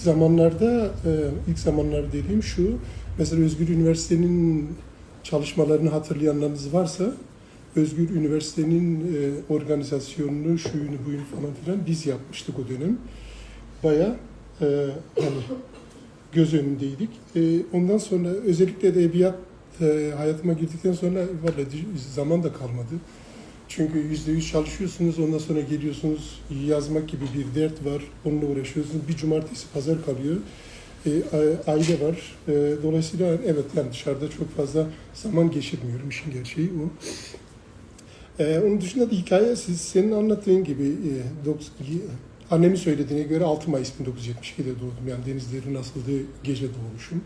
zamanlarda, e, ilk zamanlar dediğim şu, mesela Özgür Üniversite'nin çalışmalarını hatırlayanlarınız varsa, Özgür Üniversite'nin e, organizasyonunu, şuyunu, buyunu falan filan biz yapmıştık o dönem. Baya e, hani göz önündeydik. Ondan sonra özellikle de edebiyat hayatıma girdikten sonra vallahi zaman da kalmadı. Çünkü yüzde yüz çalışıyorsunuz, ondan sonra geliyorsunuz yazmak gibi bir dert var, onunla uğraşıyorsunuz. Bir cumartesi, pazar kalıyor. E, aile var. E, dolayısıyla evet yani dışarıda çok fazla zaman geçirmiyorum, işin gerçeği o. E, onun dışında da hikaye siz, senin anlattığın gibi e, dok- annemin söylediğine göre 6 Mayıs 1972'de doğdum. Yani denizlerin asıldığı gece doğmuşum.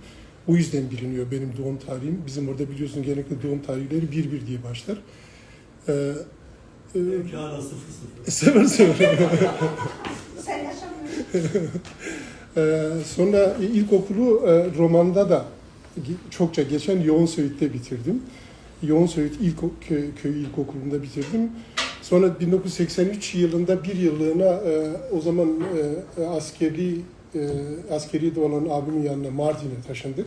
O yüzden biliniyor benim doğum tarihim. Bizim orada biliyorsun genellikle doğum tarihleri bir bir diye başlar. E, hala sıfır sıfır. sever sever. Sen yaşamıyorsun. Ee, sonra ilkokulu e, romanda da çokça geçen Yoğun Söğüt'te bitirdim. Yoğun Söğüt ilk köy, köy ilkokulunda bitirdim. Sonra 1983 yılında bir yıllığına e, o zaman e, askeri e, askeri de olan abimin yanına Mardin'e taşındık.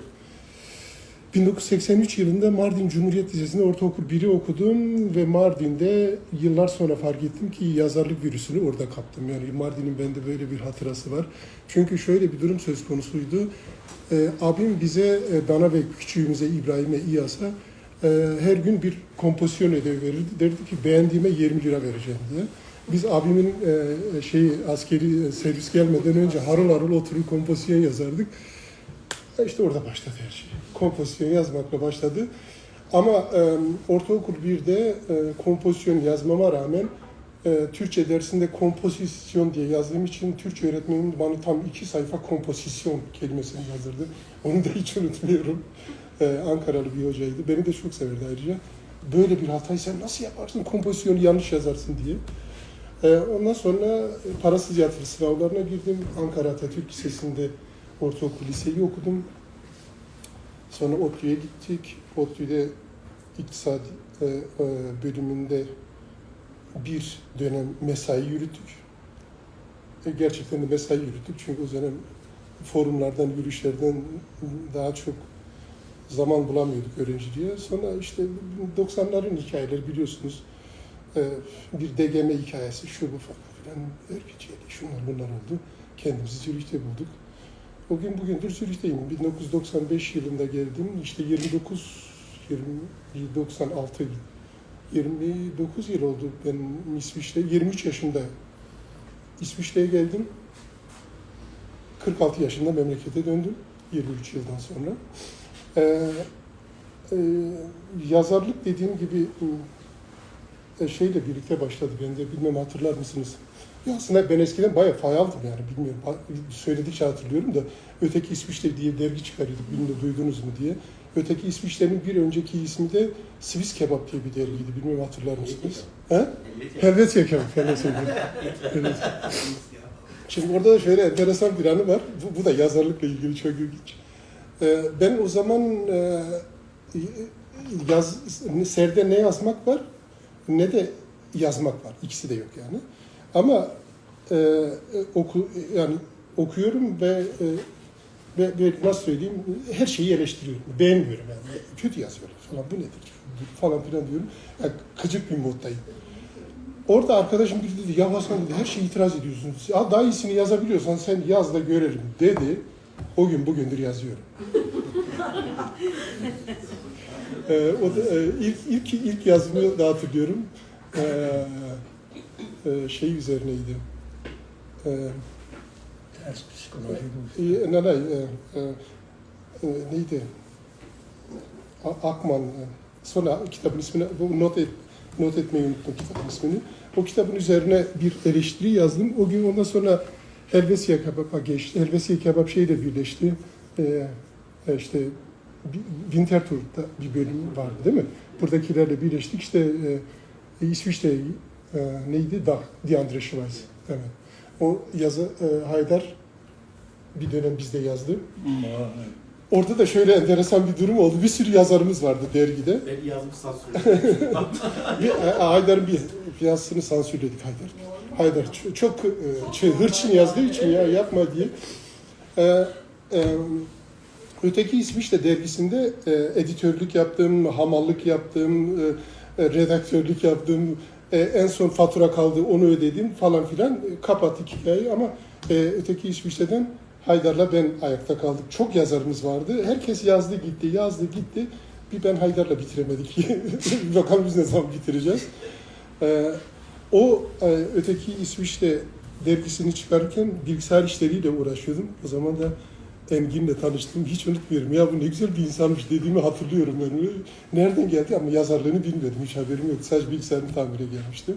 1983 yılında Mardin Cumhuriyet Lisesi'nde ortaokul 1'i okudum ve Mardin'de yıllar sonra fark ettim ki yazarlık virüsünü orada kaptım. Yani Mardin'in bende böyle bir hatırası var. Çünkü şöyle bir durum söz konusuydu. Ee, abim bize, e, bana ve küçüğümüze İbrahim'e, İyas'a e, her gün bir kompozisyon ödevi verirdi. Derdi ki beğendiğime 20 lira vereceğim diye. Biz abimin e, şeyi askeri servis gelmeden önce harıl harıl oturup kompozisyon yazardık. İşte orada başladı her şey. Kompozisyon yazmakla başladı. Ama e, ortaokul 1'de e, kompozisyon yazmama rağmen e, Türkçe dersinde kompozisyon diye yazdığım için Türkçe öğretmenim bana tam iki sayfa kompozisyon kelimesini yazdırdı. Onu da hiç unutmuyorum. E, Ankaralı bir hocaydı. Beni de çok severdi ayrıca. Böyle bir hatayı sen nasıl yaparsın, kompozisyonu yanlış yazarsın diye. E, ondan sonra parasız yatılı sınavlarına girdim. Ankara Atatürk Lisesi'nde ortaokul liseyi okudum. Sonra ODTÜ'ye gittik. ODTÜ'de iktisat e, e, bölümünde bir dönem mesai yürüttük. E, gerçekten de mesai yürüttük çünkü o dönem forumlardan, yürüyüşlerden daha çok zaman bulamıyorduk öğrenciliğe. Sonra işte 90'ların hikayeleri biliyorsunuz. E, bir DGM hikayesi, şu bu falan filan, örgütçeli, şunlar bunlar oldu. Kendimizi Zürih'te bulduk. O gün bugündür Zürih'teyim. 1995 yılında geldim. İşte 29, 20, 96, 29 yıl oldu ben İsviçre. 23 yaşında İsviçre'ye geldim. 46 yaşında memlekete döndüm. 23 yıldan sonra. Ee, e, yazarlık dediğim gibi şeyle birlikte başladı bende. Bilmem hatırlar mısınız? Ya aslında ben eskiden bayağı fayaldım yani bilmiyorum. Söyledikçe hatırlıyorum da Öteki İsviçre diye dergi çıkarıyorduk. Bilmiyorum duydunuz mu diye. Öteki İsviçre'nin bir önceki ismi de Swiss Kebap diye bir dergiydi. Bilmiyorum hatırlar mısınız? He? Kebap. Helvetia Kebap. Şimdi orada da şöyle enteresan bir anı var. Bu, bu da yazarlıkla ilgili çok ilginç. Ee, ben o zaman e, yaz, serde ne yazmak var ne de yazmak var. İkisi de yok yani. Ama e, oku yani okuyorum ve e, ve, ve nasıl söyleyeyim her şeyi eleştiriyorum. Beğenmiyorum yani. Kötü yazıyorlar falan bu nedir falan filan diyorum. Yani gıcık bir moddayım. Orada arkadaşım biri dedi ya Hasan dedi her şeye itiraz ediyorsun. Ya daha iyisini yazabiliyorsan sen yaz da görelim dedi. O gün bugündür yazıyorum. Ee, o da, e, ilk, ilk, ilk yazımı da hatırlıyorum. Ee, e, şey üzerineydi. Ee, Ters psikoloji bu. e, ne, ne, e, e, e, neydi? A- Akman. e, Sonra kitabın ismini, bu not, et, not etmeyi unuttum kitabın ismini. O kitabın üzerine bir eleştiri yazdım. O gün ondan sonra Helvesia Kebap'a geçti. Helvesia Kebap şeyle birleşti. E, işte Winterthur'da bir bölüm vardı değil mi? Buradakilerle birleştik. İşte e, İsviçre e, neydi? Da, Die andere Schweiz. Evet. O yazı e, Haydar bir dönem bizde yazdı. Orada da şöyle enteresan bir durum oldu. Bir sürü yazarımız vardı dergide. Ben yazmış sansürledim. Bir, e, Haydar'ın bir yazısını sansürledik Haydar. Haydar ç- çok e, ç- hırçın yazdığı için ya yapma diye. Ee, e, öteki İsviçre dergisinde e, editörlük yaptım, hamallık yaptım, e, e, redaktörlük yaptım. E, en son fatura kaldı onu ödedim falan filan. E, kapattık hikayeyi ama e, öteki İsviçre'den Haydar'la ben ayakta kaldık. Çok yazarımız vardı. Herkes yazdı gitti, yazdı gitti. Bir ben Haydar'la bitiremedik. Bakalım biz ne zaman bitireceğiz. Ee, o e, öteki İsviçre dergisini çıkarırken bilgisayar işleriyle uğraşıyordum. O zaman da Engin'le tanıştım. Hiç unutmuyorum. Ya bu ne güzel bir insanmış dediğimi hatırlıyorum ben. Nereden geldi ama yazarlığını bilmiyordum. Hiç haberim yok. Sadece bilgisayarını tamire gelmişti.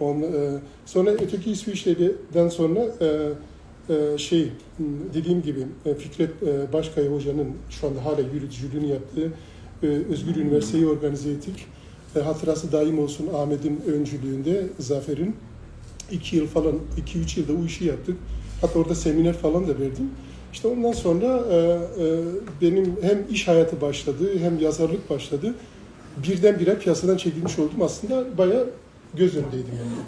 On, e, sonra öteki İsviçre'den sonra e, e, şey dediğim gibi e, Fikret e, Başkaya Hoca'nın şu anda hala yürütücülüğünü yaptığı e, Özgür Üniversiteyi organize ettik. E, hatırası daim olsun Ahmet'in öncülüğünde Zafer'in iki yıl falan, iki üç yılda o işi yaptık. Hatta orada seminer falan da verdim. İşte ondan sonra e, e, benim hem iş hayatı başladı hem yazarlık başladı. Birdenbire piyasadan çekilmiş oldum. Aslında bayağı göz önündeydim yani.